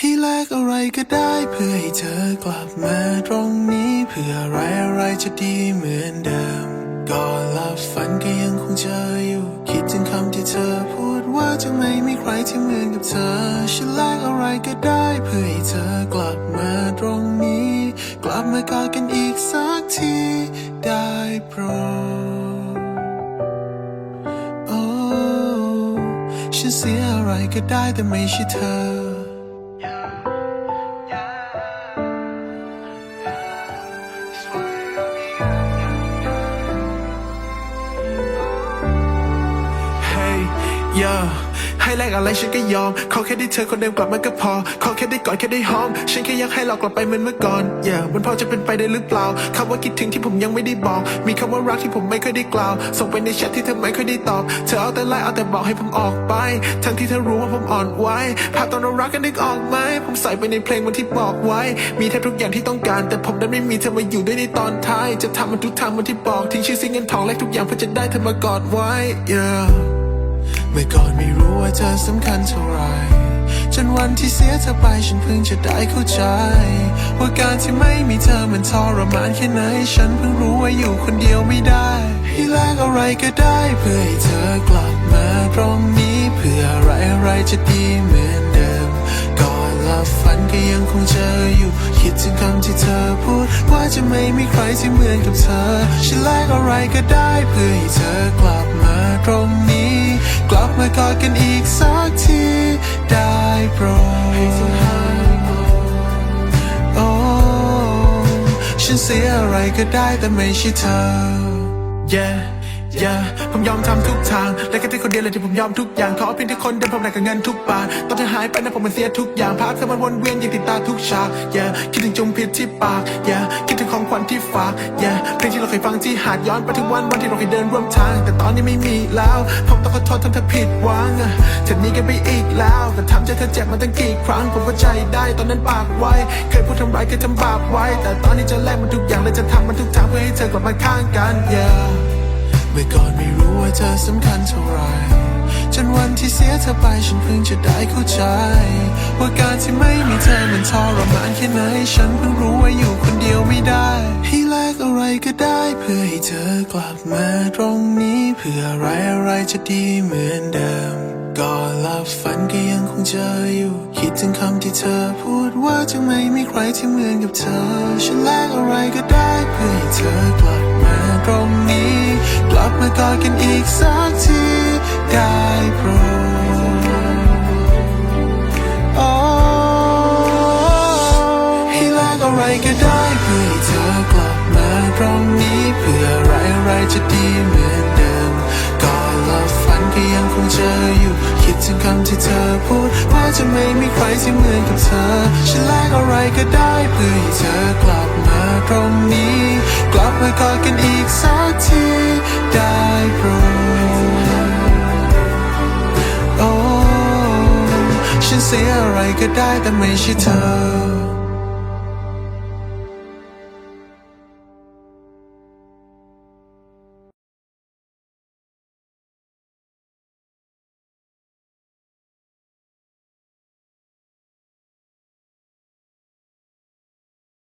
ให้แลกอะไรก็ได้เพื่อให้เธอกลับมาตรงนี้เพื่ออะไรอะไรจะดีเหมือนเดิมก่อนหลับฝันก็ยังคงเจออยู่ คิดถึงคำที่เธอพูดว่าจะไม่มีใครที่เหมือนกับเธอฉันแลกอะไรก็ได้เพื่อให้เธอกลับมาตรงนี้ กลับมากอดกันอีกสักทีได้โปรดโอ้ฉันเสียอะไรก็ได้แต่ไม่ใช่เธอ yeah ให้แลกอะไรฉันก็ยอม ขอแค่ได้เธอคนเดิมกลับมาก็พอ ขอแค่ได้กอดแค่ได้หอม ฉันแค่อยากให้เรากลับไปเหมือนเมื่อก่อน yeah มันพอจะเป็นไปได้หรือเปล่าคำว่าคิดถึงที่ผมยังไม่ได้บอก มีคำว่ารักที่ผมไม่เคยได้กล่าว ส่งไปในแชทที่เธอไม่เคยได้ตอบ เธอเอาแต่ไลน์เอาแต่บอกให้ผมออกไป ทั้งที่เธอรู้ว่าผมอ่อนไหวภาพตอนเรารักกันนึกออกไหม ผมใส่ไปในเพลงวันที่บอกไว้ มีแทบทุกอย่างที่ต้องการ แต่ผมดันไม่มีเธอมาอยู่ด้วยในตอนท้าย จะทำมันทุกทางวันที่บอก ทิ้งชื่อเสียงเงินทองและทุกอย่างเพื่อจะได้เธอมากอดไว้ yeah มื่อก่อนไม่รู้ว่าเธอสำคัญเท่าไร จนวันที่เสียเธอไปฉันเพิ่งจะได้เข้าใจ ว่าการที่ไม่มีเธอมันทรมานแค่ไหน ฉันเพิ่งรู้ว่าอยู่คนเดียวไม่ได้ให้แลกอะไรก็ได้เพื่อให้เธอกลับมาตรงนี้เพื่ออะไรอะไรจะดีเหมือนเดิมก่อนหลับฝันก็ยังคงเจออยู่ คิดถึงคำที่เธอพูด ว่าจะไม่มีใครที่เหมือนกับเธอ ฉันแลกอะไรก็ได้เพื่อให้เธอ กอดกันอีกสักทีได้โปรดโอ้ฉันเสียอะไรก็ได้แต่ไม่ใช่เธอ yeah yeah ผมยอมทำทุกทาง และแค่เธอคนเดียวเลยที่ผมยอมทุกอย่าง ขอเพียงที่คนเดิมผมได้กับเงินทุกบาทตอนเธอหายไปนะผมมันเสียทุกอย่างภาพเธอมันวนเวียนอย่างติดตาทุกฉาก yeah คิดถึงจุมพิษที่ปาก yeah คิดถึงของขวัญที่ฝาก yeah เพลงที่เราเคยฟังที่หาดย้อนไปถึงวันวันที่เราเคยเดินร่วมทาง แต่ตอนนี้ไม่มีแล้ว ผมต้องขอโทษทำเธอผิดหวังเธอหนี้กันไปอีกแล้วก็ทำใจเธอเจ็บมาตั้งกี่ครั้ง ผมก็ใจได้ตอนนั้นปากไว้เคยพูดทำร้ายเคยทำบาปไว้ แต่ตอนนี้จะแลกมันทุกอย่างและจะทำมันทุกทางเพื่อให้เธอกลับมาข้างกัน yeah มื่อก่อนไม่รู้ว่าเธอสำคัญเท่าไร จนวันที่เสียเธอไปฉันเพิ่งจะได้เข้าใจ ว่าการที่ไม่มีเธอมันทรมานแค่ไหน ฉันเพิ่งรู้ว่าอยู่คนเดียวไม่ได้ ให้แลกอะไรก็ได้เพื่อให้เธอกลับมาตรงนี้ เพื่ออะไรอะไรจะดีเหมือนเดิมก่อนหลับฝันก็ยังคงเจออยู่ คิดถึงคำที่เธอพูดว่าจะไม่มีใครที่เหมือนกับเธอ ฉันแลกอะไรก็ได้เพื่อให้เธอ อกันอีกสักทีได้โปรดโอ้ให้แลกอะไรก็ได้เพื่อให้เธอกลับมาตรงนี้เพื่ออะไรอะไรจะดีเหมือนเดิมก่อนลัฝันก็ยังคงเจออยู่ คิดถึงคำที่เธอพูดว่าจะไม่มีใครที่เหมือนกับเธอฉันแลกอะไรก็ได้เพื่อให้เธอกลับมาตรงนี้ กลับมากอดกันอีกสัก ฉันเสียอะไรก็ได้แต่ไม่ใช่เธอ